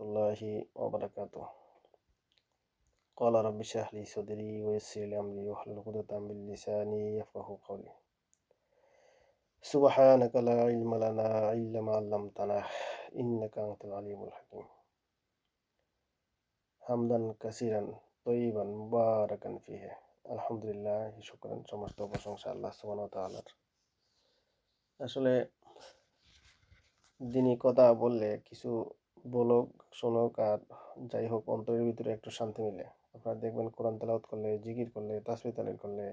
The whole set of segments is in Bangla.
الله وبركاته قال رب اشرح لي صدري ويسر لي أمري واحلل عقدة من لساني يفقه قولي سبحانك لا علم لنا إلا ما علمتنا إنك أنت العليم الحكيم حمدا كثيرا طيبا مباركا فيه الحمد لله شكرا সমস্ত প্রশংসা আল্লাহ সুবহানাহু ওয়া তাআলার আসলে দিনই কথা বললে কিছু বলুক শুনুক আর যাই হোক, অন্তরের ভিতরে একটু শান্তি মিলে। আপনারা দেখবেন কোরআন তেলাওয়াত করলে, জিকির করলে তাসবি তালিল করলে,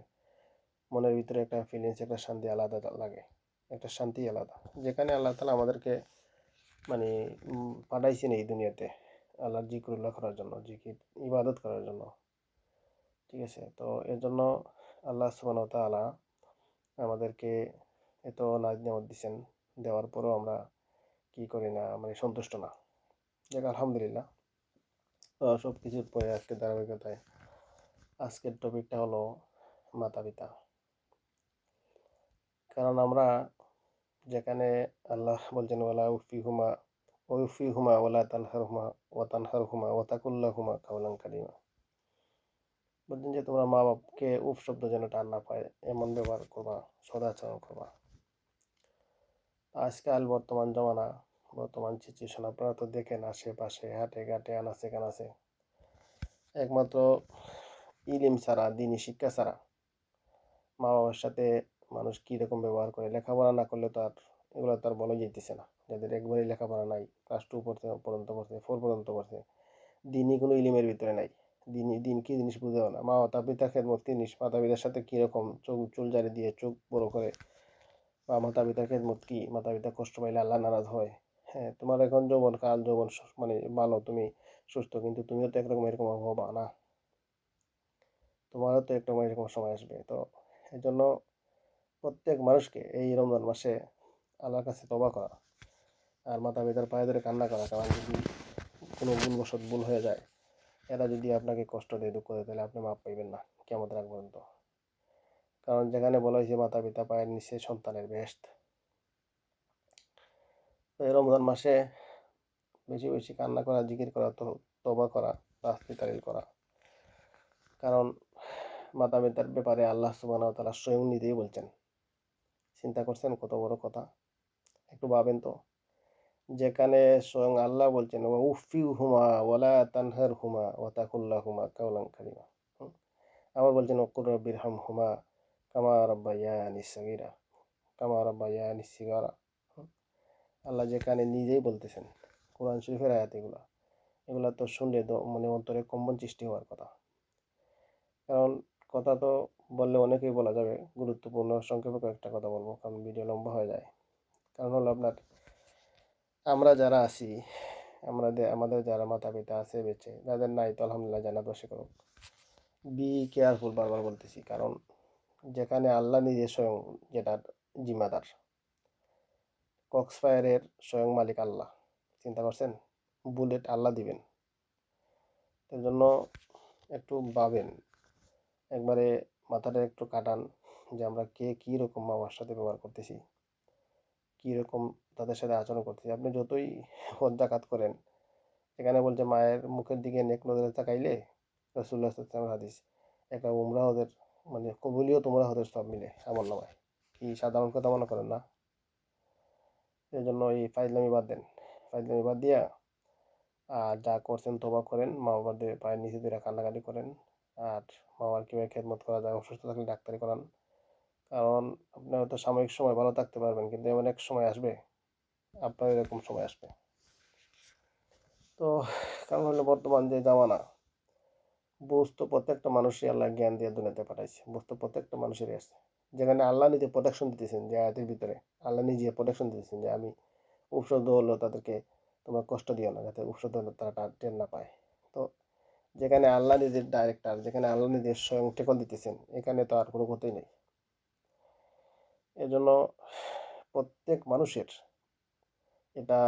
মনের ভিতরে একটা ফিলিংস একটা শান্তি আলাদা লাগে। একটা শান্তি আলাদা। যেখানে আল্লাহ তালা আমাদেরকে মানে পাঠাইছেন এই দুনিয়াতে আল্লাহর জিকিরুল্লাহ করার জন্য, জিকির, ইবাদত করার জন্য। ঠিক আছে? তো এর জন্য আল্লাহ সুবান তালা আমাদেরকে এত নাজ নেওয়ার দিচ্ছেন দেওয়ার পরেও আমরা কি করি না মানে সন্তুষ্ট না। যাক, আলহামদুলিল্লাহ। সব কিছুর পরে আজকে ধারাবাহিকতায় আজকের টপিকটা হলো মাতা পিতা কারণ আমরা যেখানে আল্লাহ বলছেন ওলা উফি হুমা ওয়ুফি হুমা ওলা তানহার হুমা ও তানহার হুমা ও তাকুল্লা হুমা কাউলাং কালিমা। বলছেন যে, তোমরা মা বাপকে উফ শব্দ যেন টান না পায়, এমন ব্যবহার করবা সদাচরণ করবা। আজকাল বর্তমান জমানা বর্তমান সিচুয়েশন আপনারা তো দেখেন আশেপাশে, হাটে ঘাটে, আনাচে কানাচে। একমাত্র ইলিম ছাড়া দিনই শিক্ষা ছাড়া। মা বাবার সাথে মানুষ কীরকম ব্যবহার করে, লেখাপড়া না করলে তো আর এগুলো তো আর বলা যেতেছে না। যাদের একবারই লেখাপড়া নাই ক্লাস টু পড়তে পর্যন্ত পড়ছে ফোর পর্যন্ত পড়ছে, দিনই কোনো ইলিমের ভিতরে নাই। দিন দিন কী জিনিস বুঝেও না। মা মাতা পিতার খেদমত কী জিনিস? মাতা পিতার সাথে কীরকম চোখ চুল জারি দিয়ে চোখ বড় করে? বা মাতা পিতার খেদমত কী? মাতা পিতা কষ্ট পাইলে আল্লাহ নারাজ হয়। হ্যাঁ তোমার এখন যৌবন কাল, যৌবন মানে ভালো, তুমি সুস্থ, কিন্তু তুমিও তো একরকম এরকম হবা না। তোমারও তো একটা এরকম সময় আসবে, তো এই জন্য প্রত্যেক মানুষকে এই রমজান মাসে আল্লাহর কাছে তবা করা আর মাতা পিতার পায়ে ধরে কান্না করা, কারণ যদি কোনো ভুলবশত ভুল হয়ে যায়, এরা যদি আপনাকে কষ্ট দেয়, দুঃখ দেয়, তাহলে আপনি মাপ পাইবেন না কেমন রাখবেন তো কারণ যেখানে বলা হয়েছে মাতা পিতা পায়ের নিচে সন্তানের বেস্ট রমজান মাসে বেশি বেশি কান্না করা, জিকির করা, তো তবা করা রাস্তি তালিল করা। কারণ মাতা পিতার ব্যাপারে আল্লাহ সুবাহ তালা স্বয়ং নিজেই বলছেন। চিন্তা করছেন কত বড় কথা। একটু ভাবেন তো। যেখানে স্বয়ং আল্লাহ বলছেন উফি হুমা ওয়ালা তানহার হুমা ওয়াতাকুল্লাহ হুমা কাউলাং কালিমা আবার বলছেন অকুর রব্বির হাম হুমা কামা রব্বা ইয়ানি সগিরা। কামা রব্বা ইয়ানি সিগারা। আল্লাহ যেখানে নিজেই বলতেছেন, কোরআন শরীফের আয়াত এগুলা। এগুলা তো শুনলে মনে অন্তরে কম্বন সৃষ্টি হওয়ার কথা। কারণ কথা তো বললে অনেকেই বলা যাবে, গুরুত্বপূর্ণ, সংক্ষেপে কয়েকটা কথা বলব, কারণ ভিডিও লম্বা হয়ে যায়। কারণ হলো আপনার, আমরা যারা আছি আমাদের আমাদের যারা মাতা পিতা আছে, বেঁচে, যাদের নাই তো আলহামদুলিল্লাহ জানা বসে করুক। বি কেয়ারফুল বারবার বলতেছি, কারণ যেখানে আল্লাহ নিজে স্বয়ং যেটার জিম্মাদার কক্সফায়ারের স্বয়ং মালিক আল্লাহ। চিন্তা করছেন? বুলেট আল্লাহ দিবেন। তার জন্য একটু ভাবেন। একবারে মাথাটা একটু কাটান যে আমরা কে কী রকম মামার সাথে ব্যবহার করতেছি। কী রকম তাদের সাথে আচরণ করতেছি। আপনি যতই হজ্জাকাত করেন, এখানে বলছে মায়ের মুখের দিকে নেক নজরে তাকাইলে রসুল্লাহ হাদিস একটা উমরা ওদের মানে কবুলিও তোমরা হদের সব মিলে, আমার নামায় কি সাধারণ কথা মনে করেন না? এই জন্য এই ফাইজলামি বাদ দেন। ফাইজলামি বাদ দিয়া, আর যা করছেন তোবা করেন মা বাবাদের পায়ের নিচে দিয়ে কান্নাকাটি করেন, আর মা বাবার কীভাবে খেদমত করা যায় অসুস্থ থাকলে ডাক্তারি করান। কারণ আপনি হয়তো সাময়িক সময় ভালো থাকতে পারবেন, কিন্তু এমন এক সময় আসবে, আপনার এরকম সময় আসবে। তো কারণ হলো বর্তমান যে জামানা, বুঝতো প্রত্যেকটা মানুষই আল্লাহ জ্ঞান দিয়ে দুনিয়াতে পাঠাইছে, বুঝতো প্রত্যেকটা মানুষেরই আছে। যেখানে আল্লাহ নিজে প্রোটেকশন দিতেছেন যে আয়াতের ভিতরে। আল্লাহ নিজে প্রোটেকশন দিতেছেন যে আমি উপশব্দ হলো তাদেরকে তোমরা কষ্ট দিও না, যাতে উপশব্দ হলো তারা টেন না পায়। তো যেখানে আল্লাহ নিজের ডাইরেক্টর যেখানে আল্লাহ নিজের স্বয়ং টেকল দিতেছেন, এখানে তো আর কোনো কথাই নেই। এজন্য প্রত্যেক মানুষের এটা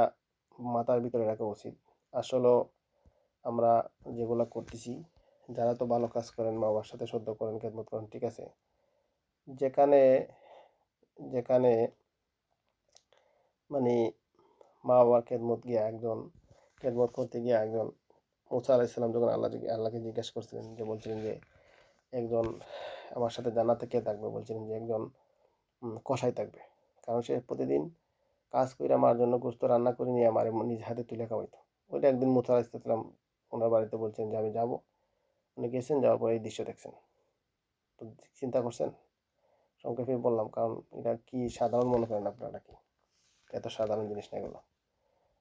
মাথার ভিতরে রাখা উচিত। আসলে আমরা যেগুলো করতেছি, যারা তো ভালো কাজ করেন, মা বাবার সাথে সদ্য করেন, খেদমত করেন, ঠিক আছে? যেখানে যেখানে মানে মা বাবার খেদমত গিয়ে একজন, খেদমত করতে গিয়ে একজন মুসা আলাইসাল্লাম যখন আল্লাহ আল্লাহকে জিজ্ঞেস করছিলেন যে, বলছিলেন যে, একজন আমার সাথে জান্নাতে কে থাকবে? বলছিলেন যে, একজন কষাই থাকবে। কারণ সে প্রতিদিন কাজ করে আমার জন্য গোস্ত রান্না করে নিয়ে আমার নিজ হাতে তুলে খাওয়াইতো। ওইটা একদিন মুসা আলাইসাল্লাম ওনার বাড়িতে বলছেন যে, আমি যাব। উনি গেছেন, যাওয়ার পরে এই দৃশ্য দেখছেন। তো চিন্তা করছেন? সংক্ষেপে বললাম, কারণ এটা কি সাধারণ মনে করেন আপনারা কি এত সাধারণ জিনিস না এগুলো।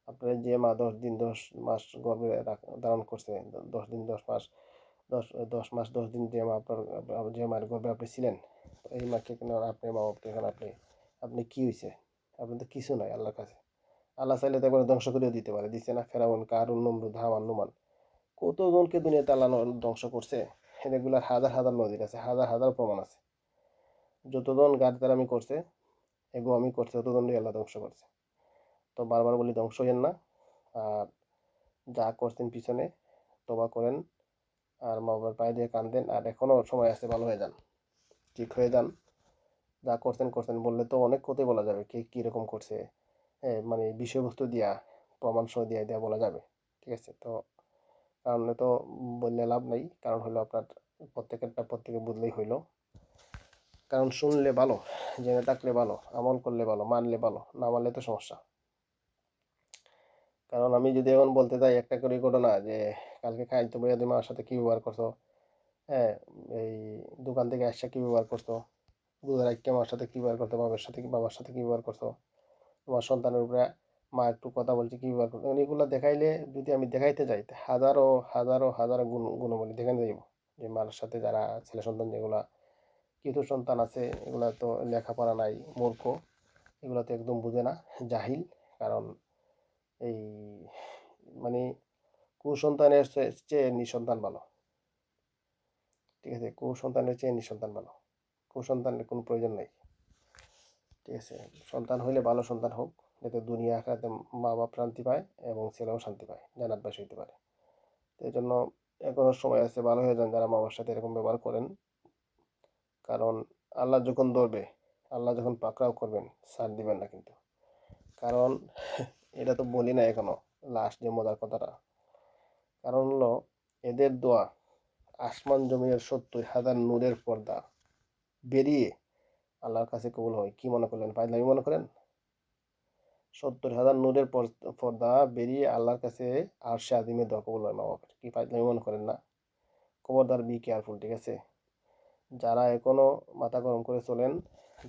আপনার যে মা দশ দিন দশ মাস গর্ভে ধারণ করছে, দশ দিন দশ মাস, দশ দশ মাস দশ দিন যে মা আপনার যে মায়ের গর্ভে আপনি ছিলেন এই মাকে কেন আপনি, মা বাপকে এখন আপনি আপনি কি হয়েছে আপনি তো কিছু নাই আল্লাহর কাছে। আল্লাহ চাইলে তো একবার ধ্বংস করেও দিতে পারে দিচ্ছে না ফেরাউন, কারুন, নমরুদ হামান নুমান। কতজনকে দুনিয়াতে আল্লাহ ধ্বংস করছে? এগুলার হাজার হাজার নদীর আছে, হাজার হাজার প্রমাণ আছে। যতজন আমি করছে, এগো আমি করছে ততজনই আল্লাহ ধ্বংস করছে। তো বারবার বলি ধ্বংস হইয়েন না, আর যা করছেন পিছনে, তোবা করেন, আর মা বাবার পায়ে দিয়ে কান্দেন আর এখনও সময় আছে, ভালো হয়ে যান, ঠিক হয়ে যান। যা করছেন করছেন, বললে তো অনেক কথাই বলা যাবে, কে কীরকম করছে মানে বিষয়বস্তু দিয়া প্রমাণ সহ দিয়া দেওয়া বলা যাবে, ঠিক আছে? তো কারণ তো বললে লাভ নেই, কারণ হলো আপনার প্রত্যেকেরটা প্রত্যেকে বুঝলেই হইল। কারণ শুনলে ভালো, জেনে থাকলে ভালো, আমল করলে ভালো, মানলে ভালো, না মানলে তো সমস্যা। কারণ আমি যদি এখন বলতে চাই একটা করে ঘটনা যে, কালকে খাইতে বইয়া তুমি সাথে কী ব্যবহার করছ? হ্যাঁ এই দোকান থেকে আসছে কী ব্যবহার করছ? দুধের আইকে আমার সাথে কী ব্যবহার করতো বাবার সাথে বাবার সাথে কী ব্যবহার করতো তোমার সন্তানের উপরে মা একটু কথা বলছে, কী ব্যবহার করতো মানে এগুলো দেখাইলে যদি আমি দেখাইতে যাই হাজারো হাজারো হাজারো গুণ, গুণবলী দেখানো যাইব। যে মার সাথে যারা ছেলে সন্তান যেগুলা কিছু সন্তান আছে, এগুলা তো লেখাপড়া নাই, মূর্খ। এগুলো তো একদম বুঝে না, জাহিল। কারণ এই মানে কুসন্তানের চেয়ে নিঃসন্তান ভালো। ঠিক আছে, কুসন্তানের চেয়ে নিঃসন্তান ভালো। কুসন্তানের কোনো প্রয়োজন নেই। ঠিক আছে, সন্তান হইলে ভালো সন্তান হোক, যাতে দুনিয়া আখাতে মা বাপ শান্তি পায় এবং ছেলেও শান্তি পায় জানাত বাস হইতে পারে। তো এই জন্য এখনও সময় আছে, ভালো হয়ে যান যারা মা বাবার সাথে এরকম ব্যবহার করেন। কারণ আল্লাহ যখন ধরবে, আল্লাহ যখন পাকড়াও করবেন, সার দিবেন না কিন্তু। কারণ এটা তো বলি না এখনও লাস্ট যে মজার কথাটা। কারণ হলো, এদের দোয়া, আসমান জমিনের সত্তর হাজার নূরের পর্দা বেরিয়ে আল্লাহর কাছে কবুল হয়। কি মনে করলেন? ফাইজলামি মনে করেন? সত্তর হাজার নূরের পর- পর্দা বেরিয়ে আল্লাহর কাছে আর সে আদিমে দোয়া কবুল হয়, মা বাবার কি ফাইজলামি মনে করেন না? খবরদার বি কেয়ারফুল ঠিক আছে? যারা এখনও মাথা গরম করে চলেন,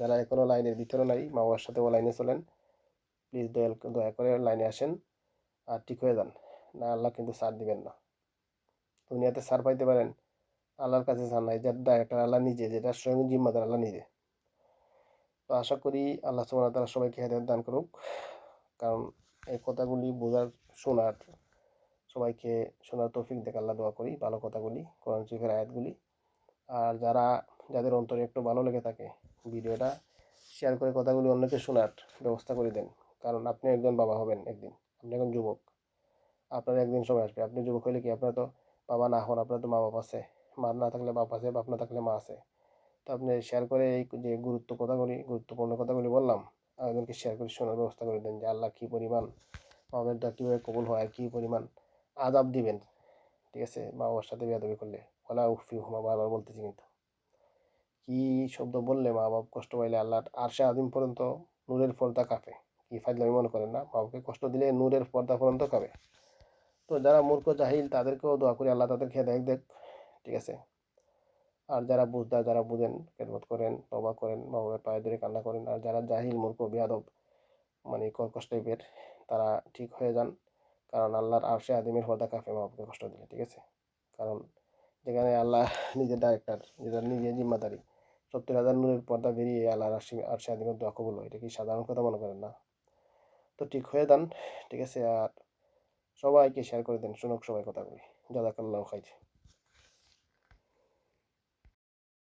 যারা এখনও লাইনের ভিতরে নাই, মা বাবার সাথেও লাইনে চলেন প্লিজ দয়া দয়া করে লাইনে আসেন আর ঠিক হয়ে যান। না, আল্লাহ কিন্তু সার দিবেন না। দুনিয়াতে সার পাইতে পারেন, আল্লাহর কাছে সার নাই, যার ডাইরেক্টর আল্লাহ নিজে, যেটা স্বয়ং জিম্মাদার আল্লাহ নিজে। তো আশা করি আল্লাহ ওয়া তাআলা সবাইকে হেদায়ত দান করুক, কারণ এই কথাগুলি বোঝার, শোনার, সবাইকে শোনার তৌফিক দেখ, আল্লাহ দোয়া করি, ভালো কথাগুলি, কোরআন শরীফের আয়াতগুলি। আর যারা, যাদের অন্তরে একটু ভালো লেগে থাকে ভিডিওটা শেয়ার করে কথাগুলি অন্যকে শোনার ব্যবস্থা করে দেন। কারণ আপনি একজন বাবা হবেন একদিন, আপনি এখন যুবক। আপনার একদিন সময় আসবে। আপনি যুবক হলে কি আপনার তো বাবা না হন আপনার তো মা বাবা আছে। মা না থাকলে বাপ আছে, বাপ না থাকলে মা আছে। তো আপনি শেয়ার করে এই যে গুরুত্ব কথাগুলি, গুরুত্বপূর্ণ কথাগুলি বললাম, আরেকজনকে শেয়ার করে শোনার ব্যবস্থা করে দেন যে আল্লাহ কী পরিমাণ দোয়া কীভাবে কবুল হয় আর কী পরিমাণ আজাব দিবেন। ঠিক আছে? মা বাবার সাথে বেয়াদবি করলে। ওলা উফি হুমা বারবার বলতেছি কিন্তু। কি শব্দ বললে মা বাপ কষ্ট পাইলে আল্লাহ আর সে আদিম পর্যন্ত নূরের পর্দা কাঁপে। কি ফাইজলামি মনে করেন না? মা বাবাকে কষ্ট দিলে নূরের পর্দা পর্যন্ত কাঁপে। তো যারা মূর্খ, জাহিল তাদেরকেও দোয়া করি আল্লাহ তাদেরকে দেখ দেখ ঠিক আছে? আর যারা বুঝদার, যারা বুঝেন, খেদমত করেন তবা করেন মা বাবার পায়ে ধরে কান্না করেন, আর যারা জাহিল, মূর্খ, বিয়াদব মানে কর্কশ টাইপের তারা ঠিক হয়ে যান। কারণ আল্লাহর আর সে আদিমের পর্দা কাঁপে মা বাবাকে কষ্ট দিলে, ঠিক আছে? কারণ যেখানে আল্লাহ নিজের ডাইরেক্টর যেটা নিজের জিম্মাদারি। সত্তর হাজার নূরের পর্দা বেরিয়ে আল্লাহ রাশি আর সে আদিমের দোয়া কবুল এটা কি সাধারণ কথা মনে করেন? না। তো ঠিক হয়ে দেন ঠিক আছে? আর সবাইকে শেয়ার করে দেন, শুনুক সবাই কথাগুলি। জাদাকাল্লাহ খাইছে